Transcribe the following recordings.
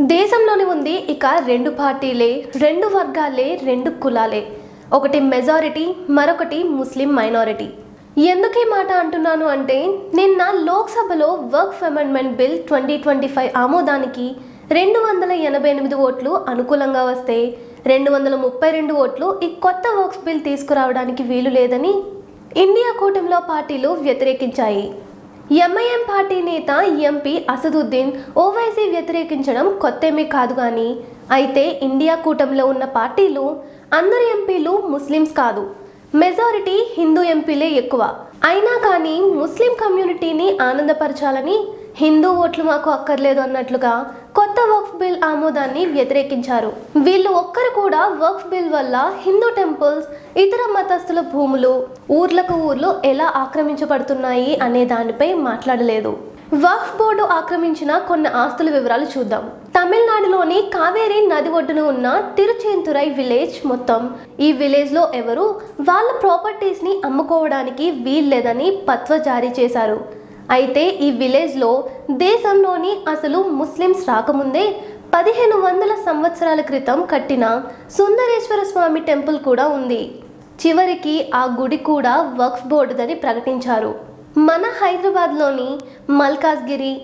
దేశంలోని ఉంది ఇక రెండు పార్టీలే రెండు వర్గాలే రెండు కులాలే. ఒకటి మెజారిటీ మరొకటి ముస్లిం మైనారిటీ. ఎందుకే మాట అంటున్నాను అంటే నిన్న లోక్సభలో work amendment bill twenty twenty five ఆమోదానికి రెండు వందల ఎనభై ఎనిమిది ఓట్లు అనుకూలంగా వస్తే రెండు వందల ముప్పై రెండు ఓట్లు ఈ కొత్త వర్క్స్ బిల్ తీసుకురావడానికి వీలు లేదని ఇండియా కూటమిలో పార్టీలు వ్యతిరేకించాయి. ఎంఐఎం పార్టీ నేత ఎంపీ అసదుద్దీన్ ఓవైసీ వ్యతిరేకించడం కొత్తేమీ కాదు కానీ అయితే ఇండియా కూటమిలో ఉన్న పార్టీలు అందరి ఎంపీలు ముస్లిమ్స్ కాదు. మెజారిటీ హిందూ ఎంపీలే ఎక్కువ. అయినా కానీ ముస్లిం కమ్యూనిటీని ఆనందపరచాలని హిందూ ఓట్లు మాకు అక్కర్లేదు అన్నట్లుగా కొత్త వక్ఫ్ బిల్ ఆమోదాన్ని వ్యతిరేకించారు. వీళ్ళు ఒక్కరు కూడా వక్ఫ్ బిల్ వల్ల హిందూ టెంపుల్స్ ఇతర మతస్థుల భూములు ఊర్లకు ఊర్లు ఎలా ఆక్రమించబడుతున్నాయి అనే దానిపై మాట్లాడలేదు. వక్ఫ్ బోర్డు ఆక్రమించిన కొన్ని ఆస్తుల వివరాలు చూద్దాం. తమిళనాడులోని కావేరీ నది ఒడ్డున ఉన్న తిరుచేంతురై విలేజ్ మొత్తం. ఈ విలేజ్లో ఎవరు? వాళ్ళ ప్రాపర్టీస్ని అమ్ముకోవడానికి వీల్లేదని పత్వ జారీ చేశారు. అయితే ఈ విలేజ్లో దేశంలోని అసలు ముస్లిమ్స్ రాకముందే పదిహేను వందల సంవత్సరాల క్రితం కట్టిన సుందరేశ్వర స్వామి టెంపుల్ కూడా ఉంది. చివరికి ఆ గుడి కూడా వక్ఫ్ బోర్డుదని ప్రకటించారు. మన హైదరాబాద్లోని Malkajgiri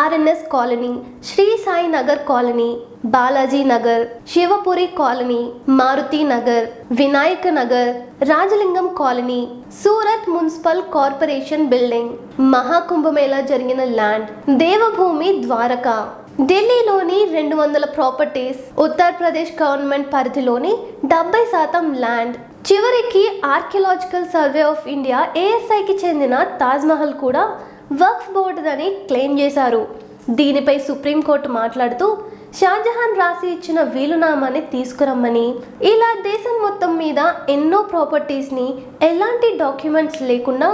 RNS colony Sri Sai Nagar colony Balaji Nagar Shivpuri colony Maruti Nagar Vinayaka Nagar Rajalingam colony Surat municipal corporation building Mahakumbh Mela జరిగిన ల్యాండ్ దేవభూమి ద్వారకా ఢిల్లీలోని రెండు వందల ప్రాపర్టీస్ ఉత్తరప్రదేశ్ గవర్నమెంట్ పరిధిలోని డెబ్బై శాతం ల్యాండ్. చివరికి ఆర్కియలాజికల్ సర్వే ఆఫ్ ఇండియా ఏఎస్ఐకి చెందిన తాజ్మహల్ కూడా వక్ఫ్ బోర్డుదని క్లెయిమ్ చేశారు. దీనిపై సుప్రీంకోర్టు మాట్లాడుతూ షాజహాన్ రాసి ఇచ్చిన వీలునామాని తీసుకురమ్మని. ఇలా దేశం మొత్తం మీద ఎన్నో ప్రాపర్టీస్ని ఎలాంటి డాక్యుమెంట్స్ లేకుండా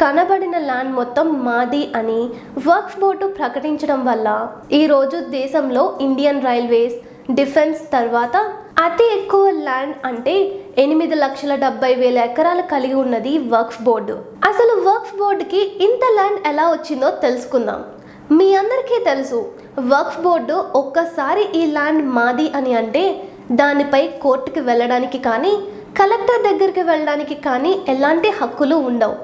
కనబడిన ల్యాండ్ మొత్తం మాది అని వక్ఫ్ బోర్డు ప్రకటించడం వల్ల ఈరోజు దేశంలో ఇండియన్ రైల్వేస్ డిఫెన్స్ తర్వాత అతి ఎక్కువ ల్యాండ్ అంటే ఎనిమిది లక్షల డెబ్బై వేల ఎకరాలు కలిగి ఉన్నది వక్ఫ్ బోర్డు. అసలు వక్ఫ్ బోర్డుకి ఇంత ల్యాండ్ ఎలా వచ్చిందో తెలుసుకుందాం. మీ అందరికీ తెలుసు వక్ఫ్ బోర్డు ఒక్కసారి ఈ ల్యాండ్ మాది అని అంటే దానిపై కోర్టుకి వెళ్ళడానికి కానీ కలెక్టర్ దగ్గరికి వెళ్ళడానికి కానీ ఎలాంటి హక్కులు ఉండవు.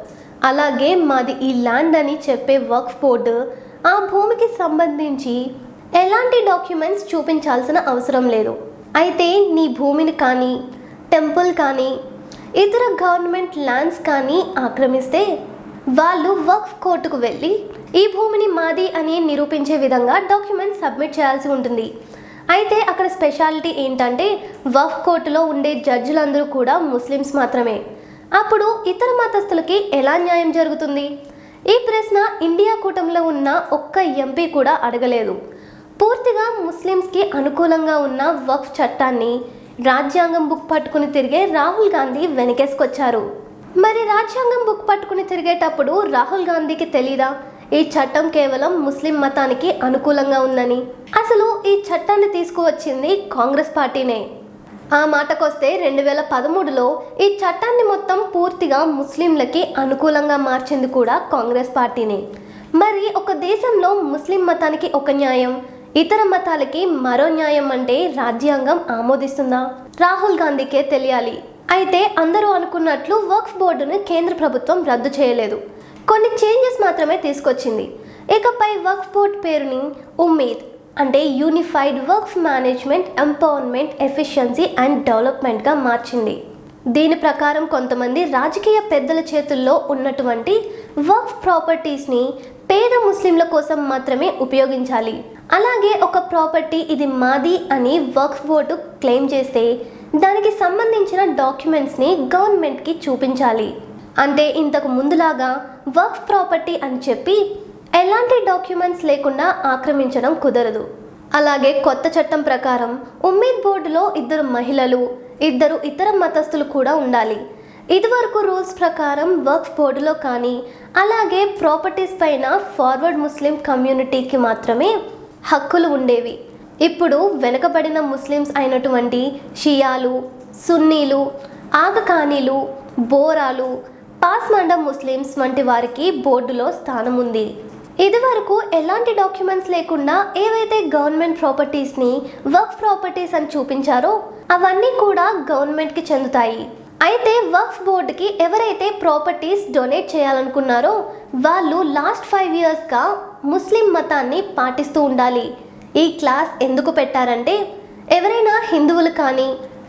అలాగే మాది ఈ ల్యాండ్ అని చెప్పే వక్ఫ్ బోర్డు ఆ భూమికి సంబంధించి ఎలాంటి డాక్యుమెంట్స్ చూపించాల్సిన అవసరం లేదు. అయితే నీ భూమిని కానీ టెంపుల్ కానీ ఇతర గవర్నమెంట్ ల్యాండ్స్ కానీ ఆక్రమిస్తే వాళ్ళు వక్ఫ్ కోర్టుకు వెళ్ళి ఈ భూమిని మాది అని నిరూపించే విధంగా డాక్యుమెంట్స్ సబ్మిట్ చేయాల్సి ఉంటుంది. అయితే అక్కడ స్పెషాలిటీ ఏంటంటే వక్ఫ్ కోర్టులో ఉండే జడ్జిలందరూ కూడా ముస్లిమ్స్ మాత్రమే. అప్పుడు ఇతర మతస్థులకి ఎలా న్యాయం జరుగుతుంది? ఈ ప్రశ్న ఇండియా కూటమిలో ఉన్న ఒక్క ఎంపీ కూడా అడగలేదు. పూర్తిగా ముస్లిమ్స్కి అనుకూలంగా ఉన్న వక్ఫ్ చట్టాన్ని రాజ్యాంగం బుక్ పట్టుకుని తిరిగే రాహుల్ గాంధీ వెనకేసుకొచ్చారు. మరి రాజ్యాంగం బుక్ పట్టుకుని తిరిగేటప్పుడు రాహుల్ గాంధీకి తెలీదా? ఈ చట్టం కేవలం ముస్లిం మతానికి అనుకూలంగా ఉందని. అసలు ఈ చట్టాన్ని తీసుకువచ్చింది కాంగ్రెస్ పార్టీనే. ఆ మాటకొస్తే రెండు వేల పదమూడులో ఈ చట్టాన్ని మొత్తం పూర్తిగా ముస్లింలకి అనుకూలంగా మార్చింది కూడా కాంగ్రెస్ పార్టీనే. మరి ఒక దేశంలో ముస్లిం మతానికి ఒక న్యాయం ఇతర మతాలకి మరో న్యాయం అంటే రాజ్యాంగం ఆమోదిస్తుందా? రాహుల్ గాంధీకే తెలియాలి. అయితే అందరూ అనుకున్నట్లు వర్క్స్ బోర్డును కేంద్ర ప్రభుత్వం రద్దు చేయలేదు. కొన్ని చేంజెస్ మాత్రమే తీసుకొచ్చింది. ఇకపై వర్క్ బోర్డ్ పేరుని ఉమ్మీద్ అంటే unified works management empowerment efficiency and డెవలప్మెంట్గా మార్చింది. దీని ప్రకారం కొంతమంది రాజకీయ పెద్దల చేతుల్లో ఉన్నటువంటి వర్క్ ప్రాపర్టీస్ని పేద ముస్లింల కోసం మాత్రమే ఉపయోగించాలి. అలాగే ఒక ప్రాపర్టీ ఇది మాది అని వర్క్ బోర్డు క్లెయిమ్ చేస్తే దానికి సంబంధించిన డాక్యుమెంట్స్ని గవర్నమెంట్కి చూపించాలి. అంటే ఇంతకు ముందులాగా వర్క్ ప్రాపర్టీ అని చెప్పి ఎలాంటి డాక్యుమెంట్స్ లేకుండా ఆక్రమించడం కుదరదు. అలాగే కొత్త చట్టం ప్రకారం ఉమ్మీద్ బోర్డులో ఇద్దరు మహిళలు ఇద్దరు ఇతర మతస్థులు కూడా ఉండాలి. ఇదివరకు రూల్స్ ప్రకారం వర్క్ బోర్డులో కానీ అలాగే ప్రాపర్టీస్ పైన ఫార్వర్డ్ ముస్లిం కమ్యూనిటీకి మాత్రమే హక్కులు ఉండేవి. ఇప్పుడు వెనుకబడిన ముస్లిమ్స్ అయినటువంటి షియాలు సున్నీలు ఆగకానీలు బోరాలు పాస్మండ ముస్లిమ్స్ వంటి వారికి బోర్డులో స్థానం ఉంది ఇదివరకు ఎలాంటి డాక్యుమెంట్స్ లేకుండా ఏవైతే గవర్నమెంట్ ప్రాపర్టీస్ని వర్క్ ప్రాపర్టీస్ అని చూపించారో అవన్నీ కూడా గవర్నమెంట్కి చెందుతాయి. అయితే వక్ఫ్ బోర్డుకి ఎవరైతే ప్రాపర్టీస్ డొనేట్ చేయాలనుకున్నారో వాళ్ళు లాస్ట్ ఫైవ్ ఇయర్స్గా ముస్లిం మతాన్ని పాటిస్తూ ఉండాలి. ఈ క్లాస్ ఎందుకు పెట్టారంటే ఎవరైనా హిందువులు కానీ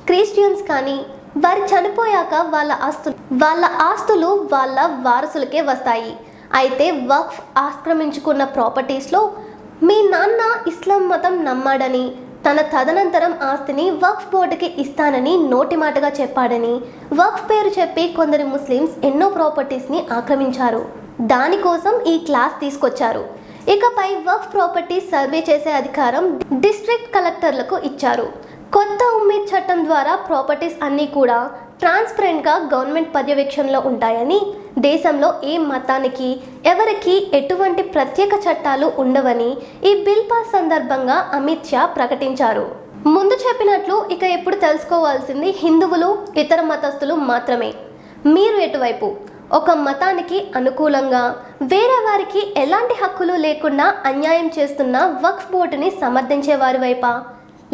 క్రిస్టియన్స్ కానీ వారు చనిపోయాక వాళ్ళ ఆస్తులు వాళ్ళ ఆస్తులు వాళ్ళ వారసులకే వస్తాయి. అయితే వక్ఫ్ ఆక్రమించుకున్న ప్రాపర్టీస్లో మీ నాన్న ఇస్లాం మతం నమ్మాడని తన తదనంతరం ఆస్తిని వక్ఫ్ బోర్డుకి ఇస్తానని నోటి మాటగా చెప్పాడని వక్ఫ్ పేరు చెప్పి కొందరు ముస్లిమ్స్ ఎన్నో ప్రాపర్టీస్ని ఆక్రమించారు. దానికోసం ఈ క్లాస్ తీసుకొచ్చారు. ఇకపై వక్ఫ్ ప్రాపర్టీస్ సర్వే చేసే అధికారం డిస్ట్రిక్ట్ కలెక్టర్లకు ఇచ్చారు. కొత్త ఉమ్మీద్ చట్టం ద్వారా ప్రాపర్టీస్ అన్నీ కూడా ట్రాన్స్పరెంట్గా గవర్నమెంట్ పర్యవేక్షణలో ఉంటాయని దేశంలో ఏ మతానికి ఎవరికి ఎటువంటి ప్రత్యేక చట్టాలు ఉండవని ఈ బిల్ పాస్ సందర్భంగా అమిత్ షా ప్రకటించారు. ముందు చెప్పినట్లు ఇక ఎప్పుడు తెలుసుకోవాల్సింది హిందువులు ఇతర మతస్థులు మాత్రమే. మీరు ఎటువైపు? ఒక మతానికి అనుకూలంగా వేరే వారికి ఎలాంటి హక్కులు లేకుండా అన్యాయం చేస్తున్న వక్ఫ్ బోర్డుని సమర్థించే వారి వైపా?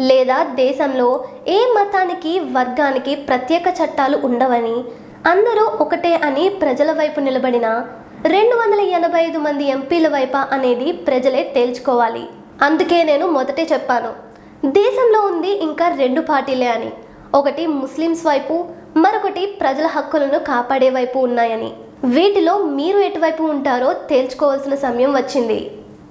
లేదా దేశంలో ఏ మతానికి వర్గానికి ప్రత్యేక చట్టాలు ఉండవని? అందరూ ఒకటే అని ప్రజల వైపు నిలబడిన రెండు వందల ఎనభై ఐదు మంది ఎంపీల వైప అనేది ప్రజలే తేల్చుకోవాలి. అందుకే నేను మొదటే చెప్పాను దేశంలో ఉంది ఇంకా రెండు పార్టీలే అని. ఒకటి ముస్లిమ్స్ వైపు మరొకటి ప్రజల హక్కులను కాపాడే వైపు ఉన్నాయని. వీటిలో మీరు ఎటువైపు ఉంటారో తేల్చుకోవాల్సిన సమయం వచ్చింది.